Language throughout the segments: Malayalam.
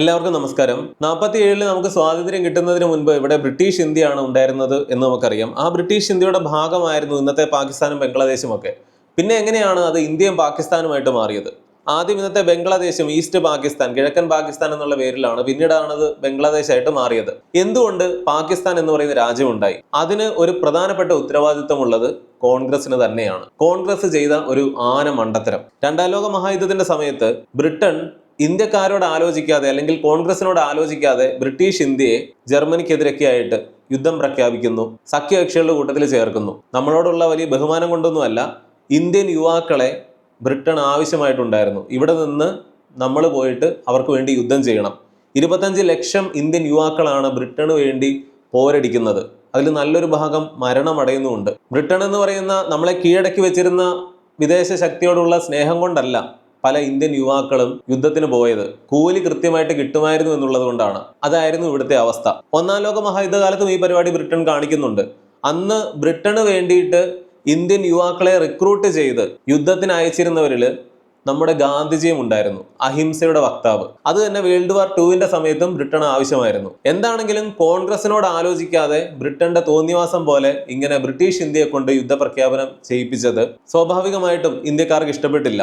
എല്ലാവർക്കും നമസ്കാരം. നാൽപ്പത്തി ഏഴിൽ നമുക്ക് സ്വാതന്ത്ര്യം കിട്ടുന്നതിന് മുൻപ് ഇവിടെ ബ്രിട്ടീഷ് ഇന്ത്യയാണ് ഉണ്ടായിരുന്നത് എന്ന് നമുക്കറിയാം. ആ ബ്രിട്ടീഷ് ഇന്ത്യയുടെ ഭാഗമായിരുന്നു ഇന്നത്തെ പാകിസ്ഥാനും ബംഗ്ലാദേശും ഒക്കെ പിന്നെ എങ്ങനെയാണ് അത് ഇന്ത്യയും പാകിസ്ഥാനുമായിട്ട് മാറിയത്? ആദ്യം ഇന്നത്തെ ബംഗ്ലാദേശും ഈസ്റ്റ് പാകിസ്ഥാൻ കിഴക്കൻ പാകിസ്ഥാൻ എന്നുള്ള പേരിലാണ് പിന്നീടാണ് അത് ബംഗ്ലാദേശായിട്ട് മാറിയത്. എന്തുകൊണ്ട് പാകിസ്ഥാൻ എന്ന് പറയുന്ന രാജ്യമുണ്ടായി അതിന് ഒരു പ്രധാനപ്പെട്ട ഉത്തരവാദിത്തമുള്ളത് കോൺഗ്രസിന് തന്നെയാണ്. കോൺഗ്രസ് ചെയ്ത ഒരു ആന മണ്ടത്തരം. രണ്ടാം ലോക മഹായുദ്ധത്തിന്റെ സമയത്ത് ബ്രിട്ടൻ ഇന്ത്യക്കാരോട് ആലോചിക്കാതെ അല്ലെങ്കിൽ കോൺഗ്രസിനോട് ആലോചിക്കാതെ ബ്രിട്ടീഷ് ഇന്ത്യയെ ജർമ്മനിക്കെതിരൊക്കെയായിട്ട് യുദ്ധം പ്രഖ്യാപിക്കുന്നു സഖ്യകക്ഷികളുടെ കൂട്ടത്തിൽ ചേർക്കുന്നു. നമ്മളോടുള്ള വലിയ ബഹുമാനം കൊണ്ടൊന്നുമല്ല ഇന്ത്യൻ യുവാക്കളെ ബ്രിട്ടൻ ആവശ്യമായിട്ടുണ്ടായിരുന്നു. ഇവിടെ നിന്ന് നമ്മൾ പോയിട്ട് അവർക്ക് വേണ്ടി യുദ്ധം ചെയ്യണം. ഇരുപത്തഞ്ച് ലക്ഷം ഇന്ത്യൻ യുവാക്കളാണ് ബ്രിട്ടന് വേണ്ടി പോരടിക്കുന്നത്. അതിൽ നല്ലൊരു ഭാഗം മരണമടയുന്നുമുണ്ട്. ബ്രിട്ടൻ എന്ന് പറയുന്ന നമ്മളെ കീഴടക്കി വെച്ചിരുന്ന വിദേശ ശക്തിയോടുള്ള സ്നേഹം കൊണ്ടല്ല പല ഇന്ത്യൻ യുവാക്കളും യുദ്ധത്തിന് പോയത് കൂലി കൃത്യമായിട്ട് കിട്ടുമായിരുന്നു എന്നുള്ളത് കൊണ്ടാണ് അതായിരുന്നു ഇവിടുത്തെ അവസ്ഥ. ഒന്നാം ലോക മഹായുദ്ധകാലത്തും ഈ പരിപാടി ബ്രിട്ടൻ കാണിക്കുന്നുണ്ട്. അന്ന് ബ്രിട്ടന് വേണ്ടിയിട്ട് ഇന്ത്യൻ യുവാക്കളെ റിക്രൂട്ട് ചെയ്ത് യുദ്ധത്തിന് അയച്ചിരുന്നവരിൽ നമ്മുടെ ഗാന്ധിജിയും ഉണ്ടായിരുന്നു അഹിംസയുടെ വക്താവ്. അത് തന്നെ വേൾഡ് വാർ ടുവിന്റെ സമയത്തും ബ്രിട്ടൻ ആവശ്യമായിരുന്നു. എന്താണെങ്കിലും കോൺഗ്രസിനോട് ആലോചിക്കാതെ ബ്രിട്ടന്റെ തോന്നിവാസം പോലെ ഇങ്ങനെ ബ്രിട്ടീഷ് ഇന്ത്യയെ കൊണ്ട് യുദ്ധപ്രഖ്യാപനം ചെയ്യിപ്പിച്ചത് സ്വാഭാവികമായിട്ടും ഇന്ത്യക്കാർക്ക് ഇഷ്ടപ്പെട്ടില്ല.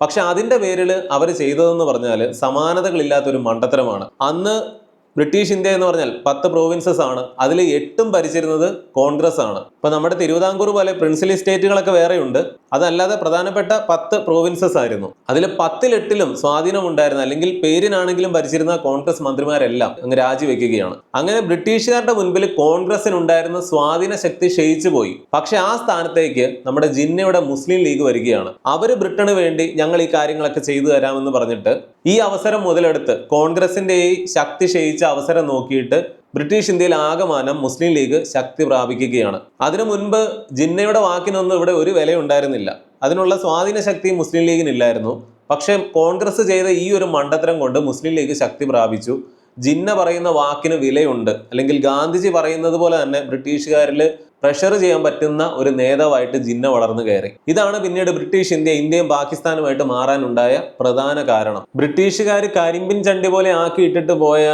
പക്ഷെ അതിന്റെ പേരിൽ അവർ ചെയ്തതെന്ന് പറഞ്ഞാൽ സമാനതകളില്ലാത്തൊരു മണ്ടത്തരമാണ്. അന്ന് ബ്രിട്ടീഷ് ഇന്ത്യ എന്ന് പറഞ്ഞാൽ പത്ത് പ്രോവിൻസസ് ആണ്. അതിൽ എട്ടും ഭരിച്ചിരുന്നത് കോൺഗ്രസ് ആണ്. ഇപ്പൊ നമ്മുടെ തിരുവിതാംകൂർ പോലെ പ്രിൻസിലി സ്റ്റേറ്റുകളൊക്കെ വേറെയുണ്ട്. അതല്ലാതെ പ്രധാനപ്പെട്ട പത്ത് പ്രോവിൻസസ് ആയിരുന്നു. അതിൽ പത്തിലെട്ടിലും സ്വാധീനം ഉണ്ടായിരുന്ന അല്ലെങ്കിൽ പേരിനാണെങ്കിലും ഭരിച്ചിരുന്ന കോൺഗ്രസ് മന്ത്രിമാരെല്ലാം അങ്ങ് രാജിവെക്കുകയാണ്. അങ്ങനെ ബ്രിട്ടീഷുകാരുടെ മുൻപിൽ കോൺഗ്രസിനുണ്ടായിരുന്ന സ്വാധീന ശക്തി ക്ഷയിച്ചു പോയി. പക്ഷെ ആ സ്ഥാനത്തേക്ക് നമ്മുടെ ജിന്നയുടെ മുസ്ലിം ലീഗ് വരികയാണ്. അവർ ബ്രിട്ടന് വേണ്ടി ഞങ്ങൾ ഈ കാര്യങ്ങളൊക്കെ ചെയ്തു തരാമെന്ന് പറഞ്ഞിട്ട് ഈ അവസരം മുതലെടുത്ത് കോൺഗ്രസിന്റെ ഈ ശക്തി ക്ഷയിച്ച അവസരം നോക്കിയിട്ട് ബ്രിട്ടീഷ് ഇന്ത്യയിൽ ആകമാനം മുസ്ലിം ലീഗ് ശക്തി പ്രാപിക്കുകയാണ്. അതിനു മുൻപ് ജിന്നയുടെ വാക്കിനൊന്നും ഇവിടെ ഒരു വില ഉണ്ടായിരുന്നില്ല അതിനുള്ള സ്വാധീന ശക്തി മുസ്ലിം ലീഗിനില്ലായിരുന്നു. പക്ഷേ കോൺഗ്രസ് ചെയ്ത ഈ ഒരു മണ്ടത്തരം കൊണ്ട് മുസ്ലിം ലീഗ് ശക്തി പ്രാപിച്ചു. ജിന്ന പറയുന്ന വാക്കിന് വിലയുണ്ട്. അല്ലെങ്കിൽ ഗാന്ധിജി പറയുന്നത് പോലെ തന്നെ ബ്രിട്ടീഷുകാരിൽ പ്രഷർ ചെയ്യാൻ പറ്റുന്ന ഒരു നേതാവായിട്ട് ജിന്ന വളർന്നു കയറി. ഇതാണ് പിന്നീട് ബ്രിട്ടീഷ് ഇന്ത്യ ഇന്ത്യയും പാകിസ്ഥാനുമായിട്ട് മാറാനുണ്ടായ പ്രധാന കാരണം. ബ്രിട്ടീഷുകാർ കരിമ്പിൻ ചണ്ടി പോലെ ആക്കിയിട്ടിട്ട് പോയ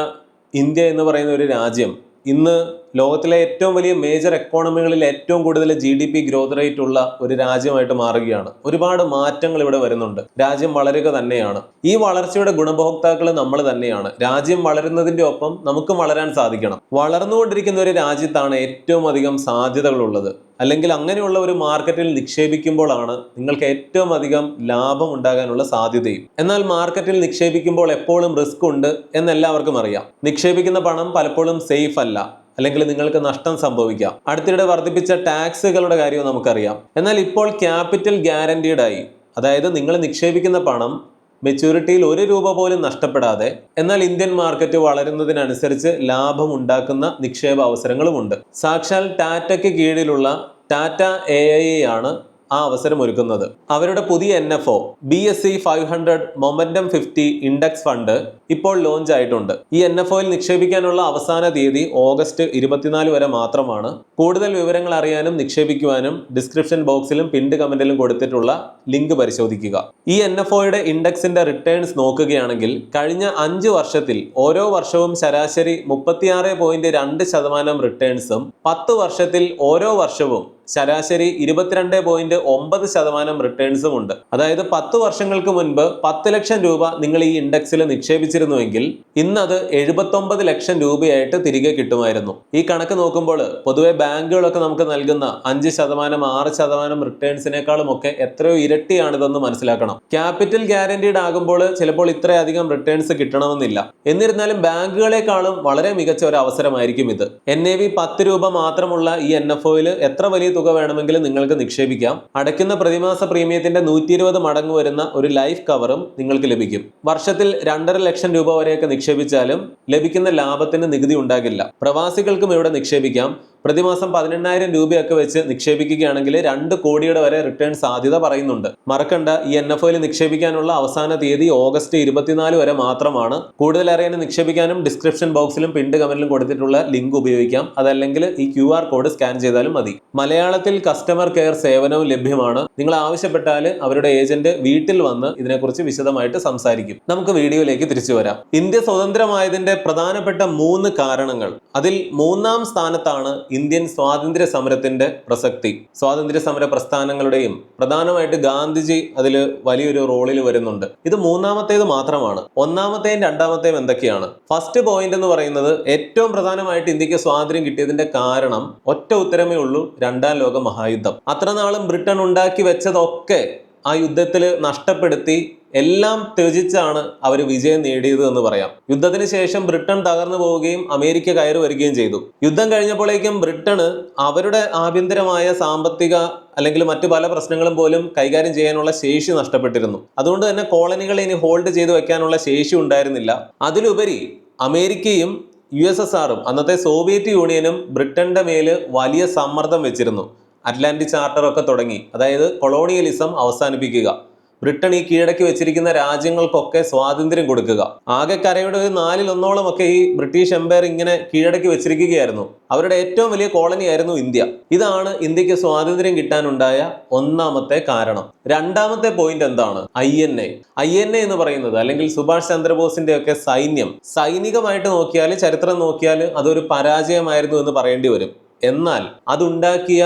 ഇന്ത്യ എന്ന് പറയുന്ന ഒരു രാജ്യം ഇന്ന് ലോകത്തിലെ ഏറ്റവും വലിയ മേജർ എക്കോണമികളിൽ ഏറ്റവും കൂടുതൽ G D P growth rate ഉള്ള ഒരു രാജ്യമായിട്ട് മാറുകയാണ്. ഒരുപാട് മാറ്റങ്ങൾ ഇവിടെ വരുന്നുണ്ട്. രാജ്യം വളരുക തന്നെയാണ്. ഈ വളർച്ചയുടെ ഗുണഭോക്താക്കൾ നമ്മൾ തന്നെയാണ്. രാജ്യം വളരുന്നതിന്റെ ഒപ്പം നമുക്കും വളരാൻ സാധിക്കണം. വളർന്നുകൊണ്ടിരിക്കുന്ന ഒരു രാജ്യത്താണ് ഏറ്റവും അധികം സാധ്യതകളുള്ളത്. അല്ലെങ്കിൽ അങ്ങനെയുള്ള ഒരു മാർക്കറ്റിൽ നിക്ഷേപിക്കുമ്പോഴാണ് നിങ്ങൾക്ക് ഏറ്റവും അധികം ലാഭം ഉണ്ടാകാനുള്ള സാധ്യതയും. എന്നാൽ മാർക്കറ്റിൽ നിക്ഷേപിക്കുമ്പോൾ എപ്പോഴും റിസ്ക് ഉണ്ട് എന്നെല്ലാവർക്കും അറിയാം. നിക്ഷേപിക്കുന്ന പണം പലപ്പോഴും സേഫ് അല്ല. അല്ലെങ്കിൽ നിങ്ങൾക്ക് നഷ്ടം സംഭവിക്കാം. അടുത്തിടെ വർദ്ധിപ്പിച്ച ടാക്സുകളുടെ കാര്യവും നമുക്കറിയാം. എന്നാൽ ഇപ്പോൾ ക്യാപിറ്റൽ ഗ്യാരണ്ടീഡ് ആയി അതായത് നിങ്ങൾ നിക്ഷേപിക്കുന്ന പണം മെച്യൂരിറ്റിയിൽ ഒരു രൂപ പോലും നഷ്ടപ്പെടാതെ എന്നാൽ ഇന്ത്യൻ മാർക്കറ്റ് വളരുന്നതിനനുസരിച്ച് ലാഭം ഉണ്ടാക്കുന്ന നിക്ഷേപ അവസരങ്ങളുമുണ്ട്. സാക്ഷാൽ ടാറ്റയ്ക്ക് കീഴിലുള്ള ടാറ്റ എ ആണ് ആ അവസരം ഒരുക്കുന്നത്. അവരുടെ പുതിയ N F O B S C five hundred momentum fifty index fund ഇപ്പോൾ ലോഞ്ച് ആയിട്ടുണ്ട്. ഈ എൻ എഫ് ഒയിൽ നിക്ഷേപിക്കാനുള്ള അവസാന തീയതി ഓഗസ്റ്റ് ഇരുപത്തിനാല് വരെ മാത്രമാണ്. കൂടുതൽ വിവരങ്ങൾ അറിയാനും നിക്ഷേപിക്കുവാനും ഡിസ്ക്രിപ്ഷൻ ബോക്സിലും പിൻഡ് കമന്റിലും കൊടുത്തിട്ടുള്ള ലിങ്ക് പരിശോധിക്കുക. ഈ എൻ എഫ് ഒയുടെ ഇൻഡെക്സിന്റെ റിട്ടേൺസ് നോക്കുകയാണെങ്കിൽ കഴിഞ്ഞ അഞ്ച് വർഷത്തിൽ ഓരോ വർഷവും ശരാശരി മുപ്പത്തിയാറ് പോയിന്റ് രണ്ട് ശതമാനം റിട്ടേൺസും പത്ത് വർഷത്തിൽ ഓരോ വർഷവും ശരാശരി ഇരുപത്തിരണ്ട് പോയിന്റ് ഒമ്പത് ശതമാനം റിട്ടേൺസും ഉണ്ട്. അതായത് പത്ത് വർഷങ്ങൾക്ക് മുൻപ് പത്ത് ലക്ഷം രൂപ നിങ്ങൾ ഈ ഇൻഡെക്സിൽ നിക്ഷേപിച്ചിരുന്നുവെങ്കിൽ ഇന്നത് എഴുപത്തൊമ്പത് ലക്ഷം രൂപയായിട്ട് തിരികെ കിട്ടുമായിരുന്നു. ഈ കണക്ക് നോക്കുമ്പോൾ പൊതുവെ ബാങ്കുകളൊക്കെ നമുക്ക് നൽകുന്ന അഞ്ച് ശതമാനം ആറ് ശതമാനം റിട്ടേൺസിനേക്കാളും ഒക്കെ എത്രയോ ഇരട്ടിയാണിതെന്ന് മനസ്സിലാക്കണം. ക്യാപിറ്റൽ ഗ്യാരണ്ടീഡ് ആകുമ്പോൾ ചിലപ്പോൾ ഇത്രയധികം റിട്ടേൺസ് കിട്ടണമെന്നില്ല. എന്നിരുന്നാലും ബാങ്കുകളെക്കാളും വളരെ മികച്ച ഒരു അവസരമായിരിക്കും ഇത്. എൻ എ വി പത്ത് രൂപ മാത്രമുള്ള ഈ എൻ എഫ് ഒയിൽ എത്ര വലിയ തുക വേണമെങ്കിൽ നിങ്ങൾക്ക് നിക്ഷേപിക്കാം. അടയ്ക്കുന്ന പ്രതിമാസ പ്രീമിയത്തിന്റെ നൂറ്റി ഇരുപത് മടങ്ങ് വരുന്ന ഒരു ലൈഫ് കവറും നിങ്ങൾക്ക് ലഭിക്കും. വർഷത്തിൽ രണ്ടര ലക്ഷം രൂപ വരെയൊക്കെ നിക്ഷേപിച്ചാലും ലഭിക്കുന്ന ലാഭത്തിന് നികുതി ഉണ്ടാകില്ല. പ്രവാസികൾക്കും ഇവിടെ നിക്ഷേപിക്കാം. പ്രതിമാസം പതിനെണ്ണായിരം രൂപയൊക്കെ വെച്ച് നിക്ഷേപിക്കുകയാണെങ്കിൽ രണ്ട് കോടിയുടെ വരെ റിട്ടേൺ സാധ്യത പറയുന്നുണ്ട്. മറക്കണ്ട ഈ എൻ എഫ് ഒയിൽ നിക്ഷേപിക്കാനുള്ള അവസാന തീയതി ഓഗസ്റ്റ് ഇരുപത്തിനാല് വരെ മാത്രമാണ്. കൂടുതൽ അറിയാൻ നിക്ഷേപിക്കാനും ഡിസ്ക്രിപ്ഷൻ ബോക്സിലും പിൻഡ് കമന്റിലും കൊടുത്തിട്ടുള്ള ലിങ്ക് ഉപയോഗിക്കാം. അതല്ലെങ്കിൽ ഈ ക്യു ആർ കോഡ് സ്കാൻ ചെയ്താലും മതി. മലയാളത്തിൽ കസ്റ്റമർ കെയർ സേവനവും ലഭ്യമാണ്. നിങ്ങൾ ആവശ്യപ്പെട്ടാൽ അവരുടെ ഏജന്റ് വീട്ടിൽ വന്ന് ഇതിനെക്കുറിച്ച് വിശദമായിട്ട് സംസാരിക്കും. നമുക്ക് വീഡിയോയിലേക്ക് തിരിച്ചു വരാം. ഇന്ത്യ സ്വതന്ത്രമായതിന്റെ പ്രധാനപ്പെട്ട മൂന്ന് കാരണങ്ങൾ. അതിൽ മൂന്നാം സ്ഥാനത്താണ് ഇന്ത്യൻ സ്വാതന്ത്ര്യ സമരത്തിന്റെ പ്രസക്തി. സ്വാതന്ത്ര്യ സമര പ്രസ്ഥാനങ്ങളുടെയും പ്രധാനമായിട്ട് ഗാന്ധിജി അതിൽ വലിയൊരു റോളിൽ വരുന്നുണ്ട്. ഇത് മൂന്നാമത്തേത് മാത്രമാണ്. ഒന്നാമത്തെയും രണ്ടാമത്തെയും എന്തൊക്കെയാണ്? ഫസ്റ്റ് പോയിന്റ് എന്ന് പറയുന്നത് ഏറ്റവും പ്രധാനമായിട്ട് ഇന്ത്യയ്ക്ക് സ്വാതന്ത്ര്യം കിട്ടിയതിന്റെ കാരണം ഒറ്റ ഉത്തരമേ ഉള്ളൂ രണ്ടാം ലോക മഹായുദ്ധം. അത്ര നാളും ബ്രിട്ടൻ ഉണ്ടാക്കി വെച്ചതൊക്കെ ആ യുദ്ധത്തിൽ നഷ്ടപ്പെടുത്തി എല്ലാം ത്യജിച്ചാണ് അവർ വിജയം നേടിയത് എന്ന് പറയാം. യുദ്ധത്തിന് ശേഷം ബ്രിട്ടൻ തകർന്നു പോവുകയും അമേരിക്ക കയറി വരികയും ചെയ്തു. യുദ്ധം കഴിഞ്ഞപ്പോഴേക്കും ബ്രിട്ടന് അവരുടെ ആഭ്യന്തരമായ സാമ്പത്തിക അല്ലെങ്കിൽ മറ്റു പല പ്രശ്നങ്ങളും പോലും കൈകാര്യം ചെയ്യാനുള്ള ശേഷി നഷ്ടപ്പെട്ടിരുന്നു. അതുകൊണ്ട് തന്നെ കോളനികളെ ഇനി ഹോൾഡ് ചെയ്ത് വെക്കാനുള്ള ശേഷി ഉണ്ടായിരുന്നില്ല. അതിലുപരി അമേരിക്കയും യു എസ് എസ് ആറും അന്നത്തെ സോവിയറ്റ് യൂണിയനും ബ്രിട്ടന്റെ മേൽ വലിയ സമ്മർദ്ദം വെച്ചിരുന്നു. അറ്റ്ലാന്റിക് ചാർട്ടർ ഒക്കെ തുടങ്ങി. അതായത് കൊളോണിയലിസം അവസാനിപ്പിക്കുക. ബ്രിട്ടൻ ഈ കീഴടക്കി വെച്ചിരിക്കുന്ന രാജ്യങ്ങൾക്കൊക്കെ സ്വാതന്ത്ര്യം കൊടുക്കുക. ആകെ കരയുടെ ഒരു നാലിലൊന്നോളം ഒക്കെ ഈ ബ്രിട്ടീഷ് എംപയർ ഇങ്ങനെ കീഴടക്കി വെച്ചിരിക്കുകയായിരുന്നു. അവരുടെ ഏറ്റവും വലിയ കോളനി ആയിരുന്നു ഇന്ത്യ. ഇതാണ് ഇന്ത്യയ്ക്ക് സ്വാതന്ത്ര്യം കിട്ടാനുണ്ടായ ഒന്നാമത്തെ കാരണം. രണ്ടാമത്തെ പോയിന്റ് എന്താണ്? I N A I N A എന്ന് പറയുന്നത് അല്ലെങ്കിൽ സുഭാഷ് ചന്ദ്രബോസിന്റെ ഒക്കെ സൈന്യം സൈനികമായിട്ട് നോക്കിയാൽ ചരിത്രം നോക്കിയാൽ അതൊരു പരാജയമായിരുന്നു എന്ന് പറയേണ്ടി വരും. എന്നാൽ അതുണ്ടാക്കിയ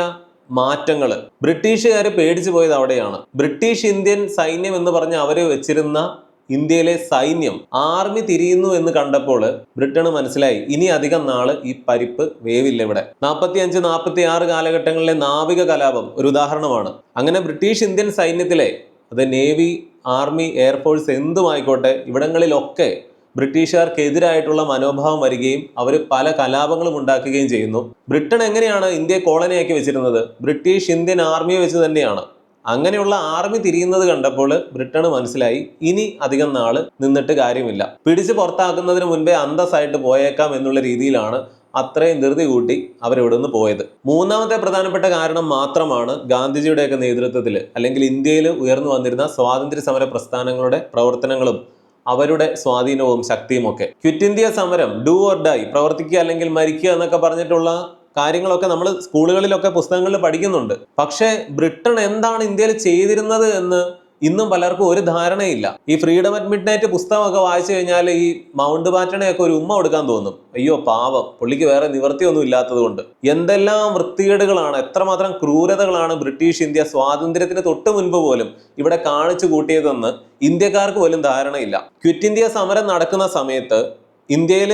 മാറ്റങ്ങൾ ബ്രിട്ടീഷുകാർ പേടിച്ചു പോയത് അവിടെയാണ്. ബ്രിട്ടീഷ് ഇന്ത്യൻ സൈന്യം എന്ന് പറഞ്ഞ് അവർ വെച്ചിരുന്ന ഇന്ത്യയിലെ സൈന്യം ആർമി തിരിയുന്നു എന്ന് കണ്ടപ്പോൾ ബ്രിട്ടന് മനസ്സിലായി ഇനി അധികം നാൾ ഈ പരിപ്പ് വേവില്ല ഇവിടെ. നാൽപ്പത്തി അഞ്ച് നാൽപ്പത്തി ആറ് കാലഘട്ടങ്ങളിലെ നാവിക കലാപം ഒരു ഉദാഹരണമാണ്. അങ്ങനെ ബ്രിട്ടീഷ് ഇന്ത്യൻ സൈന്യത്തിലെ അത് നേവി ആർമി എയർഫോഴ്സ് എന്തുമായിക്കോട്ടെ ഇവിടങ്ങളിലൊക്കെ ബ്രിട്ടീഷുകാർക്കെതിരായിട്ടുള്ള മനോഭാവം വരികയും അവർ പല കലാപങ്ങളും ഉണ്ടാക്കുകയും ചെയ്യുന്നു. ബ്രിട്ടൻ എങ്ങനെയാണ് ഇന്ത്യയെ കോളനിയാക്കി വെച്ചിരുന്നത്? ബ്രിട്ടീഷ് ഇന്ത്യൻ ആർമിയെ വെച്ച് തന്നെയാണ്. അങ്ങനെയുള്ള ആർമി തിരിയുന്നത് കണ്ടപ്പോൾ ബ്രിട്ടന് മനസ്സിലായി ഇനി അധികം നാൾ നിന്നിട്ട് കാര്യമില്ല. പിടിച്ച് പുറത്താക്കുന്നതിന് മുൻപേ അന്തസ്സായിട്ട് പോയേക്കാം എന്നുള്ള രീതിയിലാണ് അത്രയും ധൃതി കൂട്ടി അവരിവിടെ നിന്ന് പോയത്. മൂന്നാമത്തെ പ്രധാനപ്പെട്ട കാരണം മാത്രമാണ് ഗാന്ധിജിയുടെയൊക്കെ നേതൃത്വത്തിൽ അല്ലെങ്കിൽ ഇന്ത്യയിൽ ഉയർന്നു വന്നിരുന്ന സ്വാതന്ത്ര്യ സമര പ്രസ്ഥാനങ്ങളുടെ പ്രവർത്തനങ്ങളും അവരുടെ സ്വാധീനവും ശക്തിയും ഒക്കെ. ക്വിറ്റ് ഇന്ത്യ സമരം ഡു ഓർ ഡൈ പ്രവർത്തിക്കുക അല്ലെങ്കിൽ മരിക്കുക എന്നൊക്കെ പറഞ്ഞിട്ടുള്ള കാര്യങ്ങളൊക്കെ നമ്മൾ സ്കൂളുകളിലൊക്കെ പുസ്തകങ്ങളിൽ പഠിക്കുന്നുണ്ട്. പക്ഷേ ബ്രിട്ടൻ എന്താണ് ഇന്ത്യയിൽ ചെയ്തിരുന്നത് എന്ന് ഇന്നും പലർക്കും ഒരു ധാരണയില്ല. ഈ ഫ്രീഡം അറ്റ് മിഡ് നൈറ്റ് പുസ്തകമൊക്കെ വായിച്ചു കഴിഞ്ഞാൽ ഈ മൗണ്ട് ബാറ്റണയൊക്കെ ഒരു ഉമ്മ കൊടുക്കാൻ തോന്നും. അയ്യോ പാവം. പുള്ളിക്ക് വേറെ നിവൃത്തിയൊന്നും ഇല്ലാത്തതുകൊണ്ട്. എന്തെല്ലാം വൃത്തികേടുകളാണ് എത്രമാത്രം ക്രൂരതകളാണ് ബ്രിട്ടീഷ് ഇന്ത്യ സ്വാതന്ത്ര്യത്തിന് തൊട്ട് മുൻപ് പോലും ഇവിടെ കാണിച്ചു കൂട്ടിയതെന്ന് ഇന്ത്യക്കാർക്ക് പോലും ധാരണയില്ല. ക്വിറ്റ് ഇന്ത്യ സമരം നടക്കുന്ന സമയത്ത് ഇന്ത്യയിൽ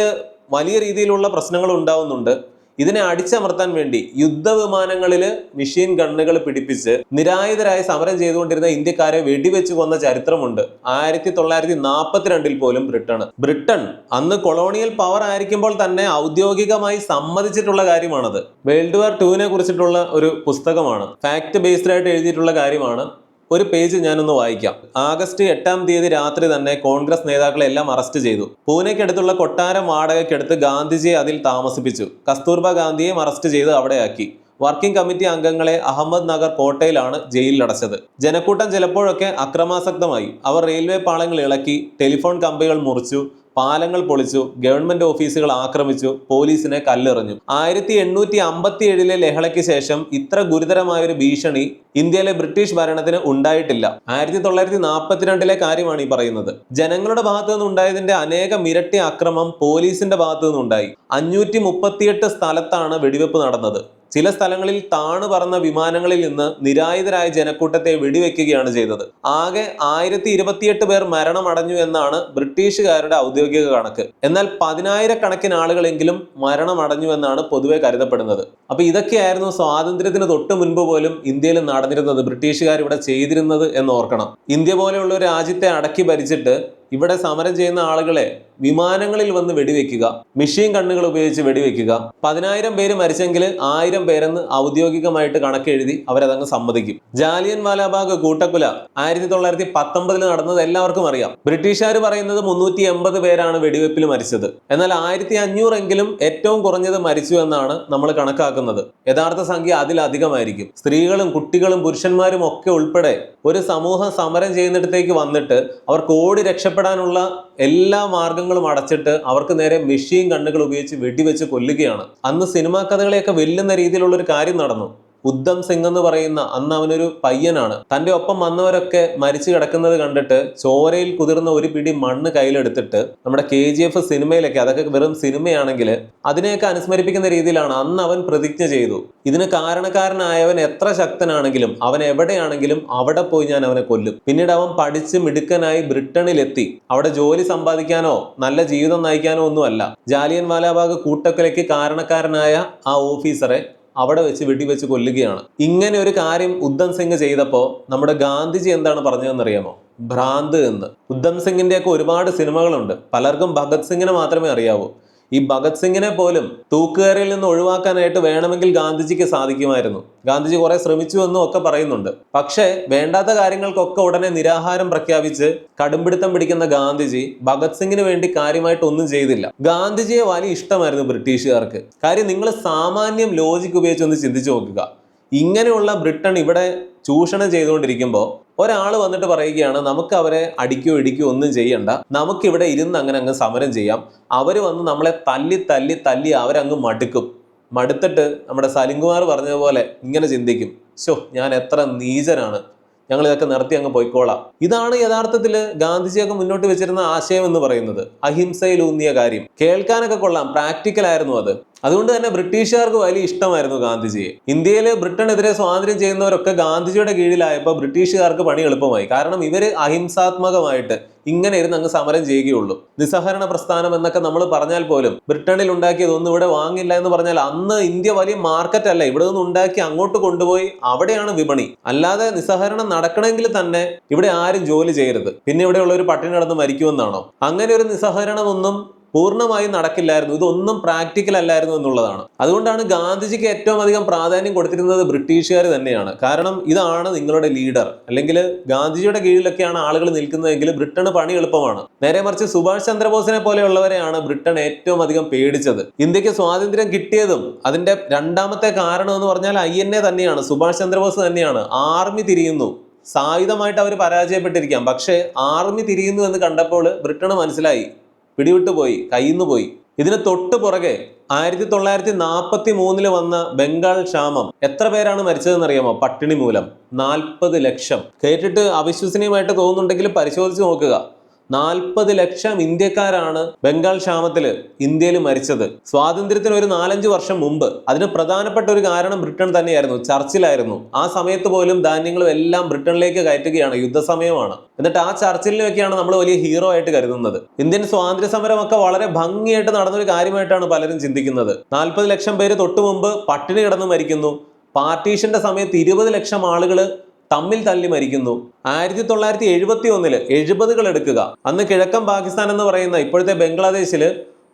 വലിയ രീതിയിലുള്ള പ്രശ്നങ്ങൾ ഉണ്ടാവുന്നുണ്ട്. ഇതിനെ അടിച്ചമർത്താൻ വേണ്ടി യുദ്ധവിമാനങ്ങളിൽ മെഷീൻ ഗണ്ണുകൾ പിടിപ്പിച്ച് നിരായുധരായി സമരം ചെയ്തുകൊണ്ടിരുന്ന ഇന്ത്യക്കാരെ വെടിവെച്ച് കൊന്ന ചരിത്രമുണ്ട്. ആയിരത്തി തൊള്ളായിരത്തി നാൽപ്പത്തിരണ്ടിൽ പോലും ബ്രിട്ടൺ ബ്രിട്ടൻ അന്ന് കൊളോണിയൽ പവർ ആയിരിക്കുമ്പോൾ തന്നെ ഔദ്യോഗികമായി സമ്മതിച്ചിട്ടുള്ള കാര്യമാണത്. വേൾഡ് വാർ ടുവിനെ കുറിച്ചിട്ടുള്ള ഒരു പുസ്തകമാണ്. ഫാക്ട് ബേസ്ഡ് ആയിട്ട് എഴുതിയിട്ടുള്ള കാര്യമാണ്. ഒരു പേജ് ഞാനൊന്ന് വായിക്കാം. ആഗസ്റ്റ് എട്ടാം തീയതി രാത്രി തന്നെ കോൺഗ്രസ് നേതാക്കളെ എല്ലാം അറസ്റ്റ് ചെയ്തു. പൂനെക്കടുത്തുള്ള കൊട്ടാരം വാടകയ്ക്കെടുത്ത് ഗാന്ധിജിയെ അതിൽ താമസിപ്പിച്ചു. കസ്തൂർബ ഗാന്ധിയെയും അറസ്റ്റ് ചെയ്ത് അവിടെയാക്കി. വർക്കിംഗ് കമ്മിറ്റി അംഗങ്ങളെ അഹമ്മദ് നഗർ കോട്ടയിലാണ് ജയിലിലടച്ചത്. ജനക്കൂട്ടം ചിലപ്പോഴൊക്കെ അക്രമാസക്തമായി. അവർ റെയിൽവേ പാളങ്ങൾ ഇളക്കി ടെലിഫോൺ കമ്പികൾ മുറിച്ചു പാലങ്ങൾ പൊളിച്ചു ഗവൺമെന്റ് ഓഫീസുകൾ ആക്രമിച്ചു പോലീസിനെ കല്ലെറിഞ്ഞു. ആയിരത്തി എണ്ണൂറ്റി അമ്പത്തി ഏഴിലെ ലഹളയ്ക്ക് ശേഷം ഇത്ര ഗുരുതരമായ ഒരു ഭീഷണി ഇന്ത്യയിലെ ബ്രിട്ടീഷ് ഭരണത്തിന് ഉണ്ടായിട്ടില്ല. ആയിരത്തി തൊള്ളായിരത്തി നാൽപ്പത്തിരണ്ടിലെ കാര്യമാണ് ഈ പറയുന്നത്. ജനങ്ങളുടെ ഭാഗത്തു നിന്നുണ്ടായതിന്റെ അനേകം ഇരട്ടി അക്രമം പോലീസിന്റെ ഭാഗത്തു നിന്നുണ്ടായി. അഞ്ഞൂറ്റി മുപ്പത്തിയെട്ട് സ്ഥലത്താണ് വെടിവെപ്പ് നടന്നത്. ചില സ്ഥലങ്ങളിൽ താണു പറന്ന വിമാനങ്ങളിൽ നിന്ന് നിരായുധരായ ജനക്കൂട്ടത്തെ വെടിവെക്കുകയാണ് ചെയ്തത്. ആകെ ആയിരത്തി ഇരുപത്തിയെട്ട് പേർ മരണമടഞ്ഞു എന്നാണ് ബ്രിട്ടീഷുകാരുടെ ഔദ്യോഗിക കണക്ക്. എന്നാൽ പതിനായിരക്കണക്കിന് ആളുകളെങ്കിലും മരണമടഞ്ഞു എന്നാണ് പൊതുവെ കരുതപ്പെടുന്നത്. അപ്പൊ ഇതൊക്കെയായിരുന്നു സ്വാതന്ത്ര്യത്തിന് തൊട്ട് മുൻപ് പോലും ഇന്ത്യയിൽ നടന്നിരുന്നത് ബ്രിട്ടീഷുകാർ ഇവിടെ ചെയ്തിരുന്നത് എന്ന് ഓർക്കണം. ഇന്ത്യ പോലെയുള്ള ഒരു രാജ്യത്തെ അടക്കി ഭരിച്ചിട്ട് ഇവിടെ സമരം ചെയ്യുന്ന ആളുകളെ വിമാനങ്ങളിൽ വന്ന് വെടിവെക്കുക മെഷീൻ കണ്ണുകൾ ഉപയോഗിച്ച് വെടിവെക്കുക. പതിനായിരം പേര് മരിച്ചെങ്കിൽ ആയിരം പേരെന്ന് ഔദ്യോഗികമായിട്ട് കണക്കെഴുതി അവരതങ്ങ് സമ്മതിക്കും. ജാലിയൻ വാലാബാഗ് കൂട്ടക്കുല ആയിരത്തി തൊള്ളായിരത്തി പത്തൊമ്പതിൽ നടന്നത് എല്ലാവർക്കും അറിയാം. ബ്രിട്ടീഷുകാർ പറയുന്നത് മുന്നൂറ്റി എൺപത് പേരാണ് വെടിവെപ്പിൽ മരിച്ചത്. എന്നാൽ ആയിരത്തി അഞ്ഞൂറെങ്കിലും ഏറ്റവും കുറഞ്ഞത് മരിച്ചു എന്നാണ് നമ്മൾ കണക്കാക്കുന്നത്. യഥാർത്ഥ സംഖ്യ അതിലധികമായിരിക്കും സ്ത്രീകളും കുട്ടികളും പുരുഷന്മാരും ഒക്കെ ഉൾപ്പെടെ ഒരു സമൂഹം സമരം ചെയ്യുന്നിടത്തേക്ക് വന്നിട്ട് അവർക്ക് ഓടി രക്ഷപ്പെടാനുള്ള എല്ലാ മാർഗങ്ങളും അടച്ചിട്ട് അവർക്ക് നേരെ മെഷീൻ കണ്ണുകൾ ഉപയോഗിച്ച് വെടിവെച്ച് കൊല്ലുകയാണ്. അന്ന് സിനിമാ കഥകളെയൊക്കെ വെല്ലുന്ന രീതിയിലുള്ള ഒരു കാര്യം നടന്നു. ഉദ്ധം സിംഗ് എന്ന് പറയുന്ന അന്ന് അവനൊരു പയ്യനാണ്. തന്റെ ഒപ്പം വന്നവരൊക്കെ മരിച്ചു കിടക്കുന്നത് കണ്ടിട്ട് ചോരയിൽ കുതിർന്ന ഒരു പിടി മണ്ണ് കയ്യിലെടുത്തിട്ട് നമ്മുടെ കെ ജി എഫ് സിനിമയിലൊക്കെ അതൊക്കെ വെറും സിനിമയാണെങ്കിൽ അതിനെയൊക്കെ അനുസ്മരിപ്പിക്കുന്ന രീതിയിലാണ് അന്ന് അവൻ പ്രതിജ്ഞ ചെയ്തു. ഇതിന് കാരണക്കാരനായവൻ എത്ര ശക്തനാണെങ്കിലും അവൻ എവിടെയാണെങ്കിലും അവിടെ പോയി ഞാൻ അവനെ കൊല്ലും. പിന്നീട് അവൻ പഠിച്ച് മിടുക്കനായി ബ്രിട്ടനിലെത്തി. അവിടെ ജോലി സമ്പാദിക്കാനോ നല്ല ജീവിതം നയിക്കാനോ ഒന്നുമല്ല. ജാലിയൻ വാലാബാഗ് കൂട്ടക്കൊലയ്ക്ക് കാരണക്കാരനായ ആ ഓഫീസറെ അവിടെ വെച്ച് വെടിവെച്ച് കൊല്ലുകയാണ്. ഇങ്ങനെ ഒരു കാര്യം ഉദ്ധം സിംഗ് ചെയ്തപ്പോൾ നമ്മുടെ ഗാന്ധിജി എന്താണ് പറഞ്ഞതെന്നറിയാമോ? ഭ്രാന്ത് എന്ന്. ഉദ്ധം സിംഗിന്റെ ഒക്കെ ഒരുപാട് സിനിമകളുണ്ട്. പലർക്കും ഭഗത് സിംഗിനെ മാത്രമേ അറിയാവൂ. ഈ ഭഗത് സിംഗിനെ പോലും തൂക്കുകയറിൽ നിന്ന് ഒഴിവാക്കാനായിട്ട് വേണമെങ്കിൽ ഗാന്ധിജിക്ക് സാധിക്കുമായിരുന്നു. ഗാന്ധിജി കുറെ ശ്രമിച്ചു എന്നും ഒക്കെ പറയുന്നുണ്ട്. പക്ഷേ വേണ്ടാത്ത കാര്യങ്ങൾക്കൊക്കെ ഉടനെ നിരാഹാരം പ്രഖ്യാപിച്ച് കടുംപിടുത്തം പിടിക്കുന്ന ഗാന്ധിജി ഭഗത് സിംഗിന് വേണ്ടി കാര്യമായിട്ട് ഒന്നും ചെയ്തില്ല. ഗാന്ധിജിയെ വലിയ ഇഷ്ടമായിരുന്നു ബ്രിട്ടീഷുകാർക്ക്. കാര്യം നിങ്ങൾ സാമാന്യം ലോജിക്ക് ഉപയോഗിച്ച് ഒന്ന് ചിന്തിച്ചു നോക്കുക. ഇങ്ങനെയുള്ള ബ്രിട്ടൻ ഇവിടെ ചൂഷണം ചെയ്തുകൊണ്ടിരിക്കുമ്പോൾ ഒരാൾ വന്നിട്ട് പറയുകയാണ് നമുക്ക് അവരെ അടിക്കോ ഇടിക്കോ ഒന്നും ചെയ്യണ്ട. നമുക്കിവിടെ ഇരുന്ന് അങ്ങനെ അങ്ങ് സമരം ചെയ്യാം. അവർ വന്ന് നമ്മളെ തല്ലി തല്ലി തല്ലി അവരങ്ങ് മടുക്കും. മടുത്തിട്ട് നമ്മുടെ സലിംകുമാർ പറഞ്ഞതുപോലെ ഇങ്ങനെ ചിന്തിക്കും. ശോ ഞാൻ എത്ര നീചനാണ്. ഞങ്ങൾ ഇതൊക്കെ നിർത്തി അങ്ങ് പോയിക്കോളാം. ഇതാണ് യഥാർത്ഥത്തിൽ ഗാന്ധിജിയൊക്കെ മുന്നോട്ട് വെച്ചിരുന്ന ആശയം എന്ന് പറയുന്നത്. അഹിംസയിലൂന്നിയ കാര്യം. കേൾക്കാനൊക്കെ കൊള്ളാം. പ്രാക്ടിക്കൽ ആയിരുന്നു അത്. അതുകൊണ്ട് തന്നെ ബ്രിട്ടീഷുകാർക്ക് വലിയ ഇഷ്ടമായിരുന്നു ഗാന്ധിജിയെ. ഇന്ത്യയിൽ ബ്രിട്ടനെതിരെ സ്വാതന്ത്ര്യം ചെയ്യുന്നവരൊക്കെ ഗാന്ധിജിയുടെ കീഴിലായപ്പോൾ ബ്രിട്ടീഷുകാർക്ക് പണി എളുപ്പമായി. കാരണം ഇവർ അഹിംസാത്മകമായിട്ട് ഇങ്ങനെ ഇരുന്ന് അങ്ങ് സമരം ചെയ്യുകയുള്ളൂ. നിസ്സഹരണ പ്രസ്ഥാനം എന്നൊക്കെ നമ്മൾ പറഞ്ഞാൽ പോലും ബ്രിട്ടനിൽ ഉണ്ടാക്കിയതൊന്നും ഇവിടെ വാങ്ങില്ല എന്ന് പറഞ്ഞാൽ അന്ന് ഇന്ത്യ വലിയ മാർക്കറ്റ് അല്ല. ഇവിടെ നിന്ന് ഉണ്ടാക്കി അങ്ങോട്ട് കൊണ്ടുപോയി അവിടെയാണ് വിപണി. അല്ലാതെ നിസ്സഹരണം നടക്കണമെങ്കിൽ തന്നെ ഇവിടെ ആരും ജോലി ചെയ്യരുത്. പിന്നെ ഇവിടെയുള്ള ഒരു പട്ടിണി നടന്ന് മരിക്കുമെന്നാണോ? അങ്ങനെ ഒരു നിസ്സഹരണം ഒന്നും പൂർണമായും നടക്കില്ലായിരുന്നു. ഇതൊന്നും പ്രാക്ടിക്കൽ അല്ലായിരുന്നു എന്നുള്ളതാണ്. അതുകൊണ്ടാണ് ഗാന്ധിജിക്ക് ഏറ്റവും അധികം പ്രാധാന്യം കൊടുത്തിരുന്നത് ബ്രിട്ടീഷുകാർ തന്നെയാണ്. കാരണം ഇതാണ് നിങ്ങളുടെ ലീഡർ അല്ലെങ്കിൽ ഗാന്ധിജിയുടെ കീഴിലൊക്കെയാണ് ആളുകൾ നിൽക്കുന്നതെങ്കിൽ ബ്രിട്ടന് പണി എളുപ്പമാണ്. നേരെ മറിച്ച് സുഭാഷ് ചന്ദ്രബോസിനെ പോലെയുള്ളവരെയാണ് ബ്രിട്ടൻ ഏറ്റവും അധികം പേടിച്ചത്. ഇന്ത്യയ്ക്ക് സ്വാതന്ത്ര്യം കിട്ടിയതും അതിന്റെ രണ്ടാമത്തെ കാരണം എന്ന് പറഞ്ഞാൽ ഐ എൻ എ തന്നെയാണ്. സുഭാഷ് ചന്ദ്രബോസ് തന്നെയാണ്. ആർമി തിരിയുന്നു. സായുധമായിട്ട് അവർ പരാജയപ്പെട്ടിരിക്കാം. പക്ഷേ ആർമി തിരിയുന്നു എന്ന് കണ്ടപ്പോൾ ബ്രിട്ടന് മനസ്സിലായി. പിടിവിട്ടു പോയി കയ്യിന്ന് പോയി ഇതിന് തൊട്ട് പുറകെ ആയിരത്തി തൊള്ളായിരത്തി നാൽപ്പത്തി മൂന്നിൽ വന്ന ബംഗാൾ ക്ഷാമം എത്ര പേരാണ് മരിച്ചതെന്ന് അറിയാമോ പട്ടിണി മൂലം നാൽപ്പത് ലക്ഷം. കേട്ടിട്ട് അവിശ്വസനീയമായിട്ട് തോന്നുന്നുണ്ടെങ്കിൽ പരിശോധിച്ച് നോക്കുക. നാൽപ്പത് ലക്ഷം ഇന്ത്യക്കാരാണ് ബംഗാൾ ക്ഷാമത്തിൽ ഇന്ത്യയിൽ മരിച്ചത്. സ്വാതന്ത്ര്യത്തിന് ഒരു നാലഞ്ച് വർഷം മുമ്പ്. അതിന് പ്രധാനപ്പെട്ട ഒരു കാരണം ബ്രിട്ടൻ തന്നെയായിരുന്നു. ചർച്ചിലായിരുന്നു. ആ സമയത്ത് പോലും ധാന്യങ്ങളും എല്ലാം ബ്രിട്ടനിലേക്ക് കയറ്റുകയാണ്. യുദ്ധസമയമാണ്. എന്നിട്ട് ആ ചർച്ചിലിനൊക്കെയാണ് നമ്മൾ വലിയ ഹീറോ ആയിട്ട് കരുതുന്നത്. ഇന്ത്യൻ സ്വാതന്ത്ര്യ സമരമൊക്കെ വളരെ ഭംഗിയായിട്ട് നടന്നൊരു കാര്യമായിട്ടാണ് പലരും ചിന്തിക്കുന്നത്. നാൽപ്പത് ലക്ഷം പേര് തൊട്ടു മുമ്പ് പട്ടിണി കിടന്ന് മരിക്കുന്നു. പാർട്ടീഷന്റെ സമയത്ത് ഇരുപത് ലക്ഷം ആളുകൾ തമ്മിൽ തല്ലി മരിക്കുന്നു. ആയിരത്തി തൊള്ളായിരത്തി എഴുപത്തി ഒന്നിൽ എഴുപതുകൾ എടുക്കുക. അന്ന് കിഴക്കൻ പാകിസ്ഥാൻ എന്ന് പറയുന്ന ഇപ്പോഴത്തെ ബംഗ്ലാദേശിൽ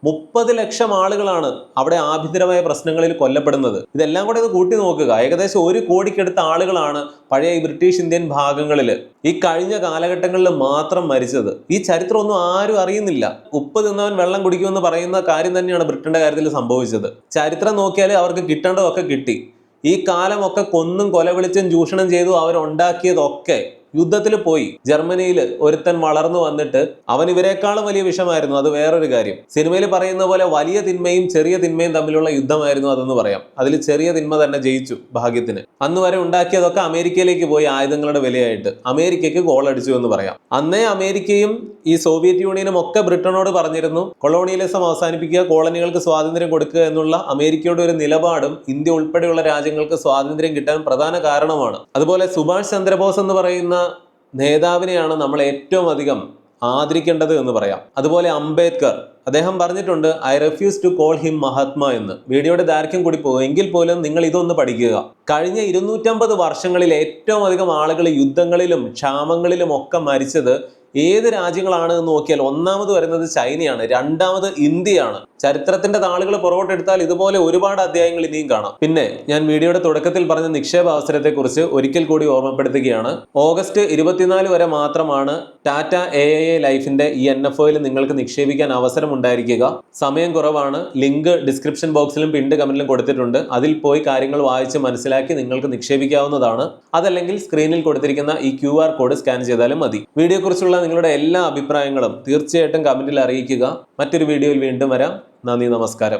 മുപ്പത് ലക്ഷം ആളുകളാണ് അവിടെ ആഭ്യന്തരമായ പ്രശ്നങ്ങളിൽ കൊല്ലപ്പെടുന്നത്. ഇതെല്ലാം കൂടെ ഇത് കൂട്ടി നോക്കുക. ഏകദേശം ഒരു കോടിക്കടുത്ത ആളുകളാണ് പഴയ ബ്രിട്ടീഷ് ഇന്ത്യൻ ഭാഗങ്ങളിൽ ഈ കഴിഞ്ഞ കാലഘട്ടങ്ങളിൽ മാത്രം മരിച്ചത്. ഈ ചരിത്രം ഒന്നും ആരും അറിയുന്നില്ല. ഉപ്പ് തിന്നവൻ വെള്ളം കുടിക്കുമെന്ന് പറയുന്ന കാര്യം തന്നെയാണ് ബ്രിട്ടന്റെ കാര്യത്തിൽ സംഭവിച്ചത്. ചരിത്രം നോക്കിയാൽ അവർക്ക് കിട്ടേണ്ടതൊക്കെ കിട്ടി. ഈ കാലമൊക്കെ കൊന്നും കൊലവിളിച്ചും ചൂഷണം ചെയ്തു അവരുണ്ടാക്കിയതൊക്കെ യുദ്ധത്തിൽ പോയി. ജർമ്മനിയിൽ ഒരുത്തൻ വളർന്നു വന്നിട്ട് അവൻ ഇവരെക്കാളും വലിയ വിഷമായിരുന്നു. അത് വേറൊരു കാര്യം. സിനിമയിൽ പറയുന്ന പോലെ വലിയ തിന്മയും ചെറിയ തിന്മയും തമ്മിലുള്ള യുദ്ധമായിരുന്നു അതെന്ന് പറയാം. അതിൽ ചെറിയ തിന്മ തന്നെ ജയിച്ചു ഭാഗ്യത്തിന്. അന്ന് വരെ ഉണ്ടാക്കിയതൊക്കെ അമേരിക്കയിലേക്ക് പോയി ആയുധങ്ങളുടെ വിലയായിട്ട്. അമേരിക്കയ്ക്ക് ഗോളടിച്ചു എന്ന് പറയാം. അന്നേ അമേരിക്കയും ഈ സോവിയറ്റ് യൂണിയനും ഒക്കെ ബ്രിട്ടനോട് പറഞ്ഞിരുന്നു കൊളോണിയലിസം അവസാനിപ്പിക്കുക കോളനികൾക്ക് സ്വാതന്ത്ര്യം കൊടുക്കുക എന്നുള്ള അമേരിക്കയുടെ ഒരു നിലപാടും ഇന്ത്യ ഉൾപ്പെടെയുള്ള രാജ്യങ്ങൾക്ക് സ്വാതന്ത്ര്യം കിട്ടാൻ പ്രധാന കാരണമാണ്. അതുപോലെ സുഭാഷ് ചന്ദ്രബോസ് എന്ന് പറയുന്ന നേതാവിനെയാണ് നമ്മൾ ഏറ്റവും അധികം ആദരിക്കേണ്ടത് എന്ന് പറയാം. അതുപോലെ അംബേദ്കർ അദ്ദേഹം പറഞ്ഞിട്ടുണ്ട് I refuse to call him Mahatma എന്ന്. വീഡിയോയുടെ ദൈർഘ്യം കൂടി പോകും. എങ്കിൽ പോലും നിങ്ങൾ ഇതൊന്ന് പഠിക്കുക. കഴിഞ്ഞ ഇരുന്നൂറ്റമ്പത് വർഷങ്ങളിൽ ഏറ്റവും അധികം ആളുകൾ യുദ്ധങ്ങളിലും ക്ഷാമങ്ങളിലും ഒക്കെ മരിച്ചത് ഏത് രാജ്യങ്ങളാണ് എന്ന് നോക്കിയാൽ ഒന്നാമത് വരുന്നത് ചൈനയാണ് രണ്ടാമത് ഇന്ത്യയാണ്. ചരിത്രത്തിന്റെ താളുകൾ പുറകോട്ടെടുത്താൽ ഇതുപോലെ ഒരുപാട് അധ്യായങ്ങൾ ഇനിയും കാണാം. പിന്നെ ഞാൻ വീഡിയോയുടെ തുടക്കത്തിൽ പറഞ്ഞ നിക്ഷേപ അവസരത്തെക്കുറിച്ച് ഒരിക്കൽ കൂടി ഓർമ്മപ്പെടുത്തുകയാണ്. ഓഗസ്റ്റ് ഇരുപത്തിനാല് വരെ മാത്രമാണ് ടാറ്റ എ എ ലൈഫിന്റെ ഈ എൻ എഫ് ഒയിൽ നിങ്ങൾക്ക് നിക്ഷേപിക്കാൻ അവസരം ഉണ്ടായിരിക്കുക സമയം കുറവാണ്. ലിങ്ക് ഡിസ്ക്രിപ്ഷൻ ബോക്സിലും പിണ്ട് കമന്റിലും കൊടുത്തിട്ടുണ്ട്. അതിൽ പോയി കാര്യങ്ങൾ വായിച്ച് മനസ്സിലാക്കി നിങ്ങൾക്ക് നിക്ഷേപിക്കാവുന്നതാണ്. അതല്ലെങ്കിൽ സ്ക്രീനിൽ കൊടുത്തിരിക്കുന്ന ഈ ക്യു ആർ കോഡ് സ്കാൻ ചെയ്താലും മതി. വീഡിയോയെക്കുറിച്ചുള്ള നിങ്ങളുടെ എല്ലാ അഭിപ്രായങ്ങളും തീർച്ചയായിട്ടും കമന്റിൽ അറിയിക്കുക. മറ്റൊരു വീഡിയോയിൽ വീണ്ടും വരാം. നന്ദി നമസ്കാരം.